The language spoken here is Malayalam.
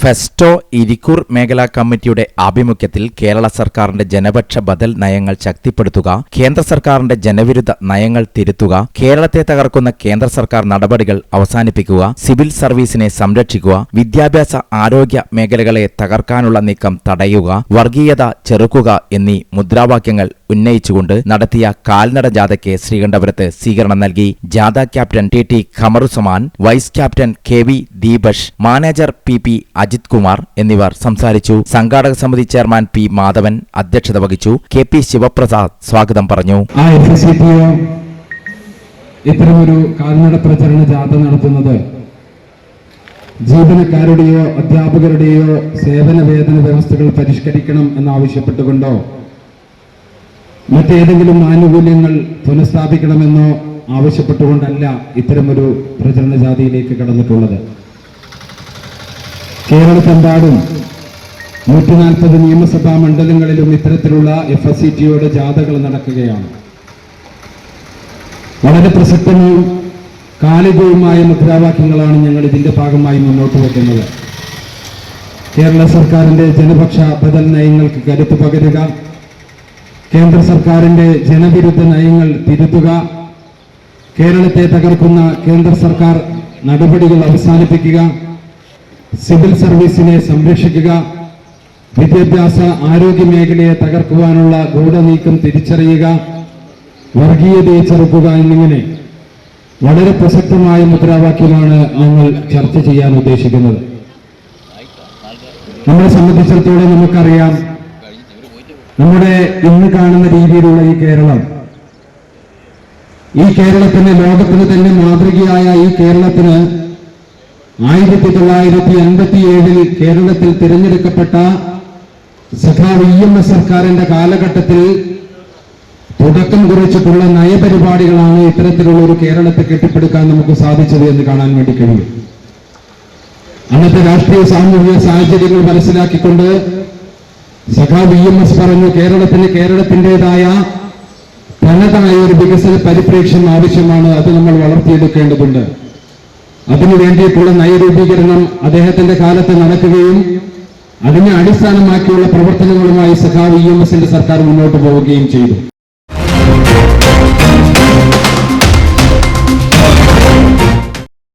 ഫെസ്റ്റോ ഇരിക്കൂർ മേഖലാ കമ്മിറ്റിയുടെ ആഭിമുഖ്യത്തിൽ കേരള സർക്കാരിന്റെ ജനപക്ഷ ബദൽ നയങ്ങൾ ശക്തിപ്പെടുത്തുക കേന്ദ്ര സർക്കാരിന്റെ ജനവിരുദ്ധ നയങ്ങൾ തിരുത്തുക കേരളത്തെ തകർക്കുന്ന കേന്ദ്ര സർക്കാർ നടപടികൾ അവസാനിപ്പിക്കുക സിവിൽ സർവീസിനെ സംരക്ഷിക്കുക വിദ്യാഭ്യാസ ആരോഗ്യ മേഖലകളെ തകർക്കാനുള്ള നീക്കം തടയുക വർഗീയത ചെറുക്കുക എന്നീ മുദ്രാവാക്യങ്ങൾ ഉന്നയിച്ചുകൊണ്ട് നടത്തിയ കാൽനട ജാഥയ്ക്ക് ശ്രീകണ്ഠപുരത്ത് സ്വീകരണം നൽകി. ജാഥ captain T T Khamaruzaman vice captain K V Deepesh manager P P Ajith Kumar എന്നിവർ സംസാരിച്ചു. സംഘാടക സമിതി ചെയർമാൻ പി മാധവൻ അധ്യക്ഷത വഹിച്ചു. കെ പി ശിവപ്രസാദ് സ്വാഗതം പറഞ്ഞു. ഇത്തരമൊരു കാൽനട പ്രചരണ ജാഥ നടത്തുന്നത് ജീവനക്കാരുടെയോ അധ്യാപകരുടെയോ സേവന വേതന വ്യവസ്ഥകൾ പരിഷ്കരിക്കണം എന്നാവശ്യപ്പെട്ടുകൊണ്ടോ മറ്റേതെങ്കിലും ആനുകൂല്യങ്ങൾ പുനഃസ്ഥാപിക്കണമെന്നോ ആവശ്യപ്പെട്ടുകൊണ്ടല്ല ഇത്തരമൊരു പ്രചരണ ജാതിയിലേക്ക് കടന്നിട്ടുള്ളത്. കേരളത്തെമ്പാടും നൂറ്റി നാൽപ്പത് നിയമസഭാ മണ്ഡലങ്ങളിലും ഇത്തരത്തിലുള്ള എഫ് എസ് സി ടിയുടെ ജാഥകൾ നടക്കുകയാണ്. വളരെ പ്രസക്തവും കാലികവുമായ മുദ്രാവാക്യങ്ങളാണ് ഞങ്ങൾ ഇതിന്റെ ഭാഗമായി മുന്നോട്ട് വയ്ക്കുന്നത് കേരള സർക്കാരിന്റെ ജനപക്ഷ ബദൽ നയങ്ങൾക്ക് കരുത്തു പകരുക. കേന്ദ്ര സർക്കാരിന്റെ ജനവിരുദ്ധ നയങ്ങൾ തിരുത്തുക. കേരളത്തെ തകർക്കുന്ന കേന്ദ്ര സർക്കാർ നടപടികൾ അവസാനിപ്പിക്കുക. സിവിൽ സർവീസിനെ സംരക്ഷിക്കുക വിദ്യാഭ്യാസ ആരോഗ്യ മേഖലയെ തകർക്കുവാനുള്ള ഗൂഢനീക്കം തിരിച്ചറിയുക വർഗീയതയെ ചെറുക്കുക എന്നിങ്ങനെ വളരെ പ്രസക്തമായ മുദ്രാവാക്യമാണ് നമ്മൾ ചർച്ച ചെയ്യാൻ ഉദ്ദേശിക്കുന്നത്. നമ്മളെ സംബന്ധിച്ചിടത്തോളം നമുക്കറിയാം നമ്മുടെ ഇന്ന് കാണുന്ന രീതിയിലുള്ള ഈ കേരളം ഈ കേരളത്തിന് ലോകത്തിന് തന്നെ മാതൃകയായ ഈ കേരളത്തിന് ആയിരത്തി തൊള്ളായിരത്തി അൻപത്തി ഏഴിൽ കേരളത്തിൽ തിരഞ്ഞെടുക്കപ്പെട്ട സഖാവ് ഇ എം എസ് സർക്കാരിന്റെ കാലഘട്ടത്തിൽ തുടക്കം കുറിച്ചിട്ടുള്ള നയപരിപാടികളാണ് ഇത്തരത്തിലുള്ള ഒരു കേരളത്തെ കെട്ടിപ്പടുക്കാൻ നമുക്ക് സാധിച്ചത് എന്ന് കാണാൻ വേണ്ടി കഴിയും. അന്നത്തെ രാഷ്ട്രീയ സാമൂഹിക സാഹചര്യങ്ങൾ മനസ്സിലാക്കിക്കൊണ്ട് സഖാവ് ഇ എം എസ് പറഞ്ഞു കേരളത്തിന് കേരളത്തിന്റെതായ തനതായ ഒരു വികസന പരിപ്രേക്ഷ്യം ആവശ്യമാണ്. അത് നമ്മൾ വളർത്തിയെടുക്കേണ്ടതുണ്ട്. അതിനു വേണ്ടിയിട്ടുള്ള നയരൂപീകരണം അദ്ദേഹത്തിന്റെ കാലത്ത് നടക്കുകയും അതിനെ അടിസ്ഥാനമാക്കിയുള്ള പ്രവർത്തനങ്ങളുമായി സഖാവ് ഇ എം എസിന്റെ സർക്കാർ മുന്നോട്ട് പോവുകയും ചെയ്തു.